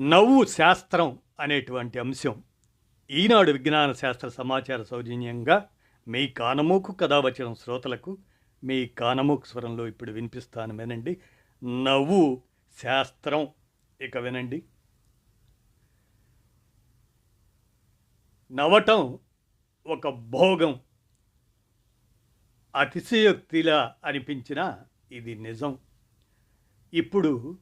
నవ్వు శాస్త్రం అనేటువంటి అంశం ఈనాడు విజ్ఞాన శాస్త్ర సమాచార సౌజన్యంగా మీ కానమూకు కథా వచ్చిన శ్రోతలకు మీ కానమూకు స్వరంలో ఇప్పుడు వినిపిస్తాను వినండి. నవ్వు శాస్త్రం ఇక వినండి. నవ్వటం ఒక భోగం. అతిశయోక్తిలా అనిపించిన ఇది నిజం. ఇప్పుడు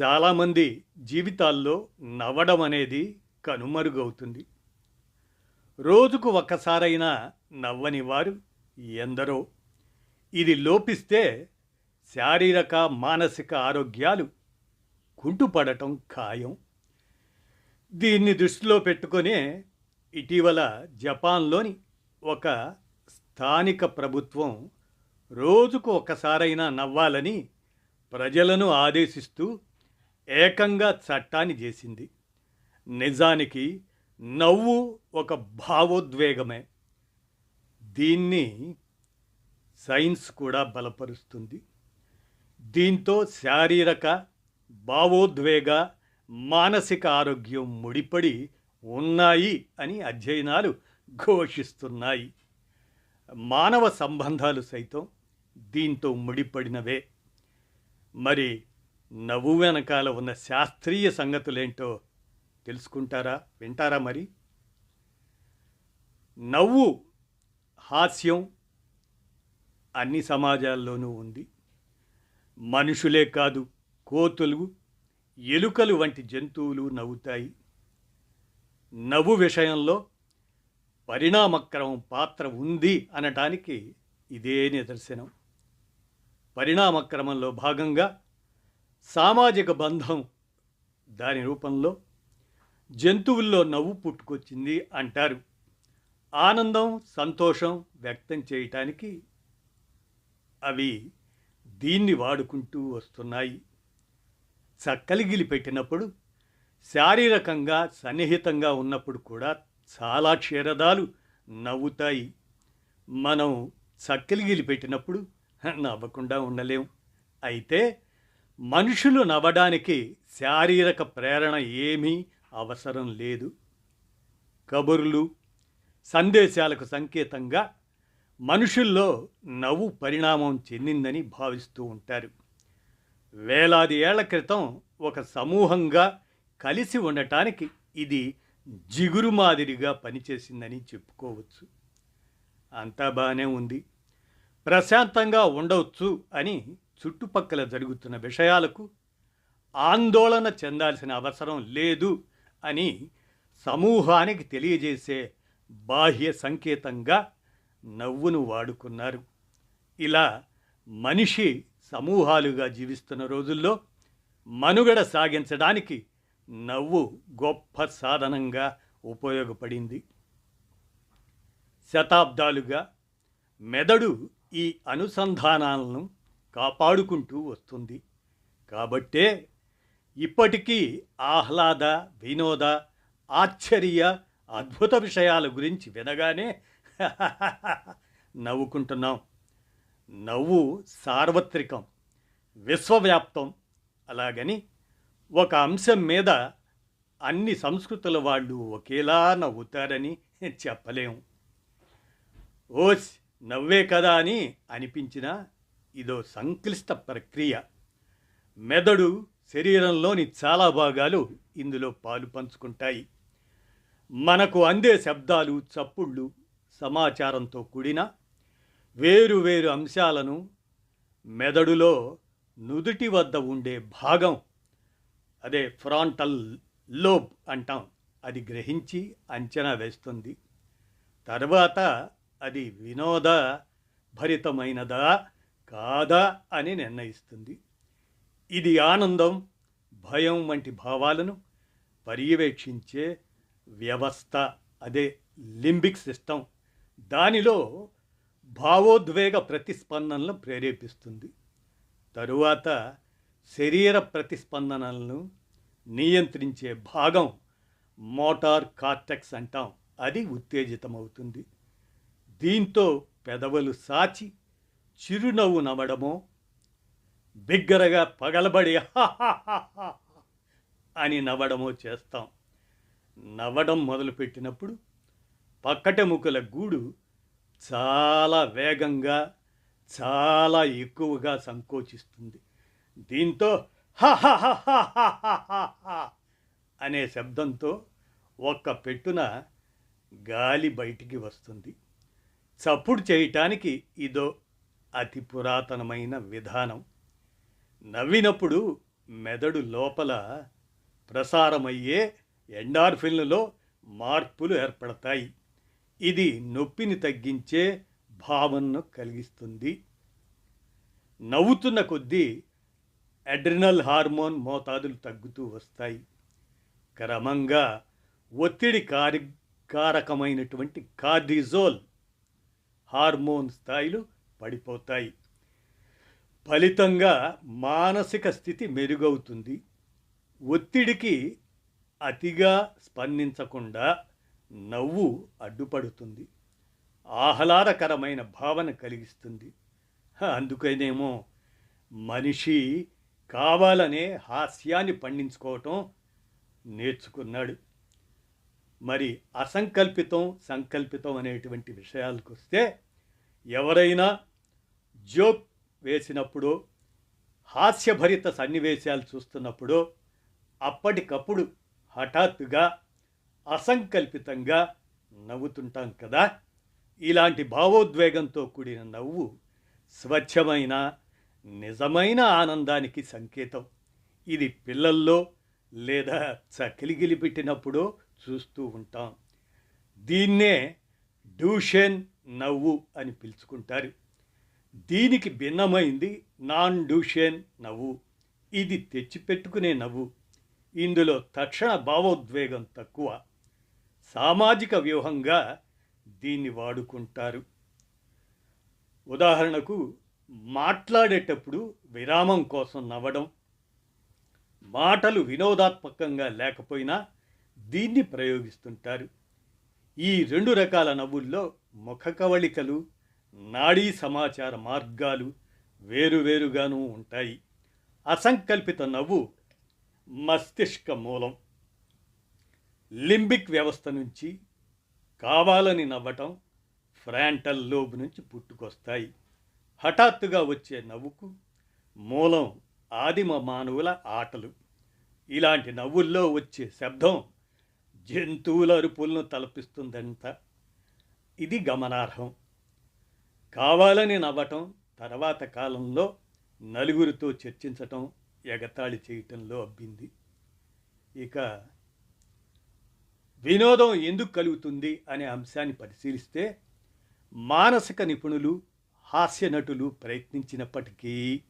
చాలామంది జీవితాల్లో నవ్వడం అనేది కనుమరుగవుతుంది. రోజుకు ఒక్కసారైనా నవ్వని వారు ఎందరో. ఇది లోపిస్తే శారీరక మానసిక ఆరోగ్యాలు కుంటుపడటం ఖాయం. దీన్ని దృష్టిలో పెట్టుకునే ఇటీవల జపాన్లోని ఒక స్థానిక ప్రభుత్వం రోజుకు ఒకసారైనా నవ్వాలని ప్రజలను ఆదేశిస్తూ ఏకంగా చట్టాన్ని చేసింది. నిజానికి నవ్వు ఒక భావోద్వేగమే. దీన్ని సైన్స్ కూడా బలపరుస్తుంది. దీంతో శారీరక భావోద్వేగ మానసిక ఆరోగ్యం ముడిపడి ఉన్నాయి అని అధ్యయనాలు ఘోషిస్తున్నాయి. మానవ సంబంధాలు సైతం దీంతో ముడిపడినవే. మరి నవ్వు వెనకాల ఉన్న శాస్త్రీయ సంగతులేంటో తెలుసుకుంటారా? వింటారా మరి? నవ్వు హాస్యం అన్ని సమాజాల్లోనూ ఉంది. మనుషులే కాదు కోతులు ఎలుకలు వంటి జంతువులు నవ్వుతాయి. నవ్వు విషయంలో పరిణామక్రమం పాత్ర ఉంది అనటానికి ఇదే నిదర్శనం. పరిణామక్రమంలో భాగంగా సామాజిక బంధం దాని రూపంలో జంతువుల్లో నవ్వు పుట్టుకొచ్చింది అంటారు. ఆనందం సంతోషం వ్యక్తం చేయటానికి అవి దీన్ని వాడుకుంటూ వస్తున్నాయి. చక్కలిగిలి పెట్టినప్పుడు శారీరకంగా సన్నిహితంగా ఉన్నప్పుడు కూడా చాలా క్షీరదాలు నవ్వుతాయి. మనం చక్కలిగిలి పెట్టినప్పుడు నవ్వకుండా ఉండలేం. అయితే మనుషులు నవ్వడానికి శారీరక ప్రేరణ ఏమీ అవసరం లేదు. కబుర్లు సందేశాలకు సంకేతంగా మనుషుల్లో నవ్వు పరిణామం చెందిందని భావిస్తూ ఉంటారు. వేలాది ఏళ్ళ క్రితం ఒక సమూహంగా కలిసి ఉండటానికి ఇది జిగురు మాదిరిగా పనిచేసిందని చెప్పుకోవచ్చు. అంతా బాగానే ఉంది. ప్రశాంతంగా ఉండవచ్చు అని చుట్టుపక్కల జరుగుతున్న విషయాలకు ఆందోళన చెందాల్సిన అవసరం లేదు అని సమూహానికి తెలియజేసే బాహ్య సంకేతంగా నవ్వును వాడుకున్నారు. ఇలా మనిషి సమూహాలుగా జీవిస్తున్న రోజుల్లో మనుగడ సాగించడానికి నవ్వు గొప్ప సాధనంగా ఉపయోగపడింది. శతాబ్దాలుగా మెదడు ఈ అనుసంధానాలను కాపాడుకుంటూ వస్తుంది. కాబట్టే ఇప్పటికీ ఆహ్లాద వినోద ఆశ్చర్య అద్భుత విషయాల గురించి వినగానే నవ్వుకుంటున్నాం. నవ్వు సార్వత్రికం విశ్వవ్యాప్తం. అలాగని ఒక అంశం మీద అన్ని సంస్కృతుల వాళ్ళు ఒకేలా నవ్వుతారని చెప్పలేము ఓస్ నవ్వే కదా అని అనిపించినా ఇదో సంక్లిష్ట ప్రక్రియ. మెదడు శరీరంలోని చాలా భాగాలు ఇందులో పాలు పంచుకుంటాయి. మనకు అందే శబ్దాలు చప్పుళ్ళు సమాచారంతో కూడిన వేరు వేరు అంశాలను మెదడులో నుదుటి వద్ద ఉండే భాగం అదే ఫ్రాంటల్ లోబ్ అంటాం. అది గ్రహించి అంచనా వేస్తుంది. తర్వాత అది వినోద భరితమైనదా? కాదా అని నిర్ణయిస్తుంది. ఇది ఆనందం భయం వంటి భావాలను పర్యవేక్షించే వ్యవస్థ. అదే లింబిక్ సిస్టమ్ దానిలో భావోద్వేగ ప్రతిస్పందనలను ప్రేరేపిస్తుంది. తరువాత శరీర ప్రతిస్పందనలను నియంత్రించే భాగం మోటార్ కార్టెక్స్ అంటాం. అది ఉత్తేజితమవుతుంది. దీంతో పెదవులు సాచి చిరునవ్వు నవ్వడమో బిగ్గరగా పగలబడి అని నవ్వడమో చేస్తాం. నవ్వడం మొదలుపెట్టినప్పుడు పక్కటెముకల గూడు చాలా వేగంగా చాలా ఎక్కువగా సంకోచిస్తుంది. దీంతో అనే శబ్దంతో ఒక్క పెట్టున గాలి బయటికి వస్తుంది. చప్పుడు చేయటానికి ఇదో అతి పురాతనమైన విధానం. నవ్వినప్పుడు మెదడు లోపల ప్రసారమయ్యే ఎండార్ఫిన్లలో మార్పులు ఏర్పడతాయి. ఇది నొప్పిని తగ్గించే భావనను కలిగిస్తుంది. నవ్వుతున్న కొద్దీ అడ్రినల్ హార్మోన్ మోతాదులు తగ్గుతూ వస్తాయి. క్రమంగా ఒత్తిడి కారి కారకమైనటువంటి కార్డిజోల్ హార్మోన్ స్థాయిలు పడిపోతాయి. ఫలితంగా మానసిక స్థితి మెరుగవుతుంది. ఒత్తిడికి అతిగా స్పందించకుండా నవ్వు అడ్డుపడుతుంది. ఆహ్లాదకరమైన భావన కలిగిస్తుంది. అందుకనేమో మనిషి కావాలనే హాస్యాన్ని పండించుకోవటం నేర్చుకున్నాడు. మరి అసంకల్పితం సంకల్పితం అనేటువంటి విషయాలకు వస్తే ఎవరైనా జోక్ వేసినప్పుడు హాస్యభరిత సన్నివేశాలు చూస్తున్నప్పుడు అప్పటికప్పుడు హఠాత్తుగా అసంకల్పితంగా నవ్వుతుంటాం కదా? ఇలాంటి భావోద్వేగంతో కూడిన నవ్వు స్వచ్ఛమైన నిజమైన ఆనందానికి సంకేతం. ఇది పిల్లల్లో లేదా చకిలిగిలి పెట్టినప్పుడు చూస్తూ ఉంటాం. దీన్నే డూషెన్ నవ్వు అని పిలుచుకుంటారు. దీనికి భిన్నమైంది నాన్ డూషెన్ నవ్వు. ఇది తెచ్చిపెట్టుకునే నవ్వు. ఇందులో తక్షణ భావోద్వేగం తక్కువ. సామాజిక వ్యూహంగా దీన్ని వాడుకుంటారు. ఉదాహరణకు మాట్లాడేటప్పుడు విరామం కోసం నవ్వడం. మాటలు వినోదాత్మకంగా లేకపోయినా దీన్ని ప్రయోగిస్తుంటారు. ఈ రెండు రకాల నవ్వుల్లో ముఖ కవళికలు నాడీ సమాచార మార్గాలు వేరువేరుగాను ఉంటాయి. అసంకల్పిత నవ్వు మస్తిష్క మూలం. లింబిక్ వ్యవస్థ నుంచి కావాలని నవ్వటం ఫ్రాంటల్ లోబ్ నుంచి పుట్టుకొస్తాయి. హఠాత్తుగా వచ్చే నవ్వుకు మూలం ఆదిమ మానవుల ఆటలు. ఇలాంటి నవ్వుల్లో వచ్చే శబ్దం జంతువుల అరుపులను తలపిస్తుందంట. ఇది గమనార్హం. కావాలని నవ్వటం తర్వాత కాలంలో నలుగురితో చర్చించటం ఎగతాళి చేయటంలో అబ్బింది. ఇక వినోదం ఎందుకు కలుగుతుంది అనే అంశాన్ని పరిశీలిస్తే మానసిక నిపుణులు హాస్య నటులు ప్రయత్నించినప్పటికీ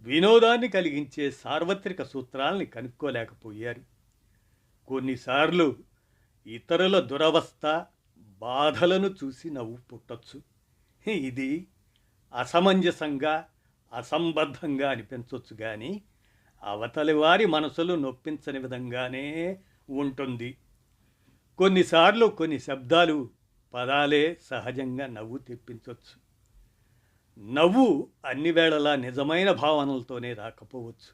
వినోదాన్ని కలిగించే సార్వత్రిక సూత్రాల్ని కనుక్కోలేకపోయారు. కొన్నిసార్లు ఇతరుల దురవస్థ బాధలను చూసి నవ్వు పుట్టచ్చు. ఇది అసమంజసంగా అసంబద్ధంగా అనిపించవచ్చు కానీ అవతలి వారి మనసులు నొప్పించని విధంగానే ఉంటుంది. కొన్నిసార్లు కొన్ని శబ్దాలు పదాలే సహజంగా నవ్వు తెప్పించవచ్చు నవ్వు అన్ని వేళలా నిజమైన భావనలతోనే రాకపోవచ్చు.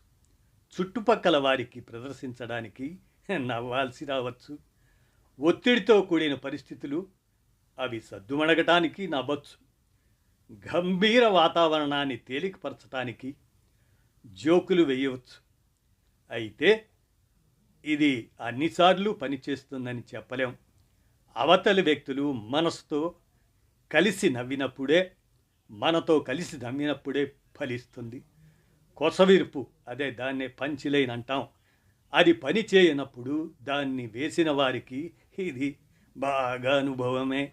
చుట్టుపక్కల వారికి ప్రదర్శించడానికి నవ్వాల్సి రావచ్చు. ఒత్తిడితో కూడిన పరిస్థితులు అవి సద్దుమణగటానికి నవ్వచ్చు. గంభీర వాతావరణాన్ని తేలికపరచటానికి జోకులు వేయవచ్చు. అయితే ఇది అన్నిసార్లు పనిచేస్తుందని చెప్పలేం. అవతలి వ్యక్తులు మనసుతో కలిసి నవ్వినప్పుడే మనతో కలిసి నవ్వినప్పుడే ఫలిస్తుంది. కొసవిరుపు అదే దాన్నే పంచిలైన్ అంటాం. అది పని చేయనప్పుడు దాన్ని వేసిన వారికి ఇది బాగా అనుభవమే.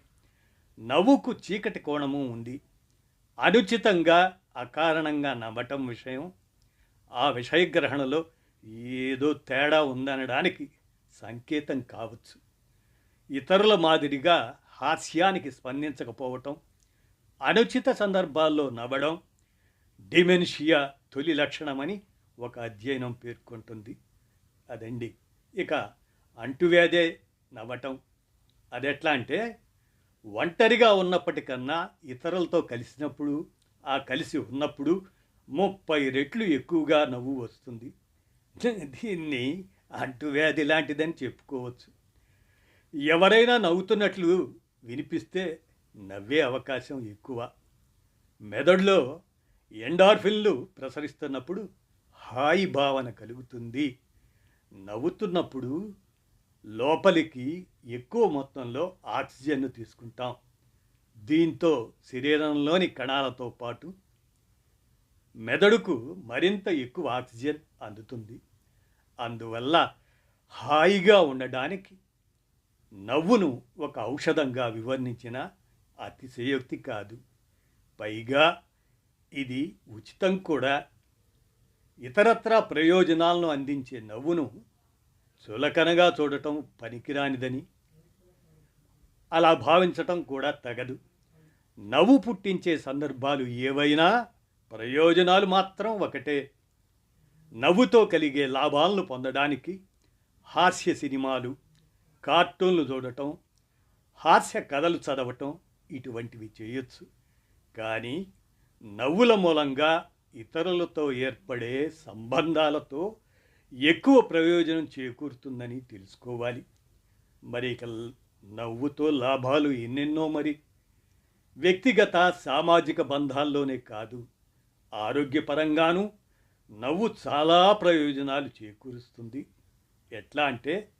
నవ్వుకు చీకటి కోణము ఉంది. అనుచితంగా అకారణంగా నవ్వటం విషయం. ఆ విషయగ్రహణలో ఏదో తేడా ఉందనడానికి సంకేతం కావచ్చు. ఇతరుల మాదిరిగా హాస్యానికి స్పందించకపోవటం అనుచిత సందర్భాల్లో నవ్వడం డిమెన్షియా తొలి లక్షణమని ఒక అధ్యయనం పేర్కొంటుంది. అదండి. ఇక అంటువ్యాధే నవ్వటం. అదెట్లా అంటే ఒంటరిగా ఉన్నప్పటికన్నా ఇతరులతో కలిసినప్పుడు ఆ కలిసి ఉన్నప్పుడు ముప్పై రెట్లు ఎక్కువగా నవ్వు వస్తుంది. దీన్ని అంటువ్యాధి లాంటిదని చెప్పుకోవచ్చు. ఎవరైనా నవ్వుతున్నట్లు వినిపిస్తే నవ్వే అవకాశం ఎక్కువ. మెదడులో ఎండార్ఫిన్లు ప్రసరిస్తున్నప్పుడు హాయి భావన కలుగుతుంది. నవ్వుతున్నప్పుడు లోపలికి ఎక్కువ మొత్తంలో ఆక్సిజన్ను తీసుకుంటాం. దీంతో శరీరంలోని కణాలతో పాటు మెదడుకు మరింత ఎక్కువ ఆక్సిజన్ అందుతుంది. అందువల్ల హాయిగా ఉండడానికి నవ్వును ఒక ఔషధంగా వివర్ణించిన అతిశయోక్తి కాదు. పైగా ఇది ఉచితం కూడా. ఇతరత్రా ప్రయోజనాలను అందించే నవ్వును చులకనగా చూడటం పనికిరానిదని. అలా భావించటం కూడా తగదు. నవ్వు పుట్టించే సందర్భాలు ఏవైనా ప్రయోజనాలు మాత్రం ఒకటే. నవ్వుతో కలిగే లాభాలను పొందడానికి హాస్య సినిమాలు కార్టూన్లు చూడటం హాస్య కథలు చదవటం ఇటువంటివి చేయొచ్చు. కానీ నవ్వుల మూలంగా ఇతరులతో ఏర్పడే సంబంధాలతో ఎక్కువ ప్రయోజనం చేకూరుతుందని తెలుసుకోవాలి. మరి ఇక నవ్వుతో లాభాలు ఎన్నెన్నో మరి. వ్యక్తిగత సామాజిక బంధాల్లోనే కాదు ఆరోగ్యపరంగానూ నవ్వు చాలా ప్రయోజనాలు చేకూరుస్తుంది. ఎట్లా అంటే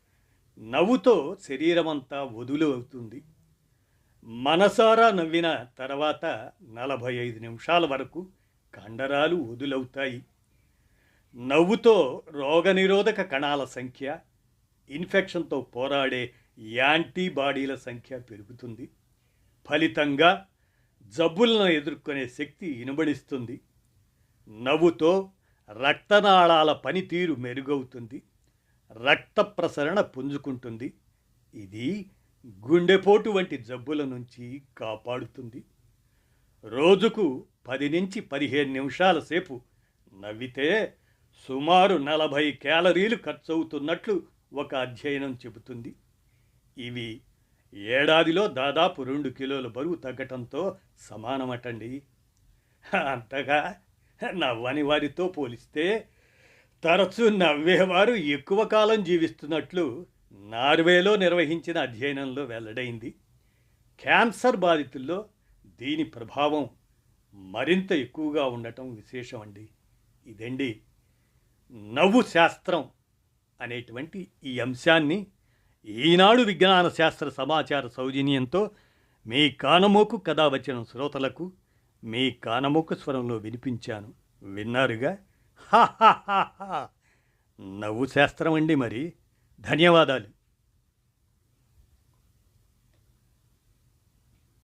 నవ్వుతో శరీరమంతా వదులు అవుతుంది మనసారా నవ్విన తర్వాత నలభై ఐదు నిమిషాల వరకు కండరాలు వదులవుతాయి నవ్వుతో రోగనిరోధక కణాల సంఖ్య ఇన్ఫెక్షన్తో పోరాడే యాంటీబాడీల సంఖ్య పెరుగుతుంది. ఫలితంగా జబ్బులను ఎదుర్కొనే శక్తి ఇనుబడిస్తుంది నవ్వుతో రక్తనాళాల పనితీరు మెరుగవుతుంది. రక్త ప్రసరణ పుంజుకుంటుంది. ఇది గుండెపోటు వంటి జబ్బుల నుంచి కాపాడుతుంది. రోజుకు పది నుంచి పదిహేను నిమిషాల సేపు నవ్వితే సుమారు నలభై క్యాలరీలు ఖర్చవుతున్నట్లు ఒక అధ్యయనం చెబుతుంది. ఇవి ఏడాదిలో దాదాపు రెండు కిలోల బరువు తగ్గటంతో సమానమటండి. అంతగా నవ్వని వారితో పోలిస్తే తరచూ నవ్వేవారు ఎక్కువ కాలం జీవిస్తున్నట్లు నార్వేలో నిర్వహించిన అధ్యయనంలో వెల్లడైంది. క్యాన్సర్ బాధితుల్లో దీని ప్రభావం మరింత ఎక్కువగా ఉండటం విశేషం అండి ఇదండి నవ్వు శాస్త్రం అనేటువంటి ఈ అంశాన్ని ఈనాడు విజ్ఞాన శాస్త్ర సమాచార సౌజన్యంతో మీ కానమోకు కథ వచ్చిన శ్రోతలకు మీ కానమోకు స్వరంలో వినిపించాను. విన్నారుగా? హా హా హా హా. నవ్వు శాస్త్రం అండి మరి. ధన్యవాదాలు.